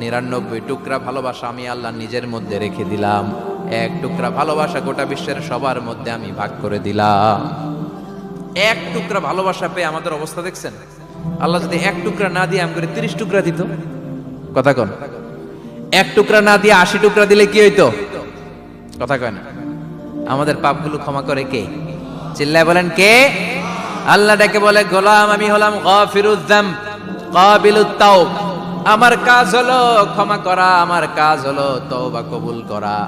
নিরানব্বই টুকরা ভালোবাসা আমি আল্লাহ নিজের মধ্যে রেখে দিলাম। এক টুকরা ভালোবাসা গোটা বিশ্বের সবার মধ্যে আমি ভাগ করে দিলাম। এক টুকরা ভালোবাসা পেয়ে আমাদের অবস্থা দেখছেন? আল্লাহ যদি এক টুকরা না দিয়ে আমি করে তিরিশ টুকরা দিত, কথা কন। এক টুকরা না দিয়ে আশি টুকরা দিলে কি হইতো? কথা কয় না। আমাদের পাপগুলো ক্ষমা করে কে? চিল্লায় বলেন কে? আল্লাহ ডেকে বলে, গোলাম আমি হলাম গফিরুদ্দাম কাবিলুত আমার কাজ হলো ক্ষমা করা আমার কাজ হলো তওবা কবুল করা।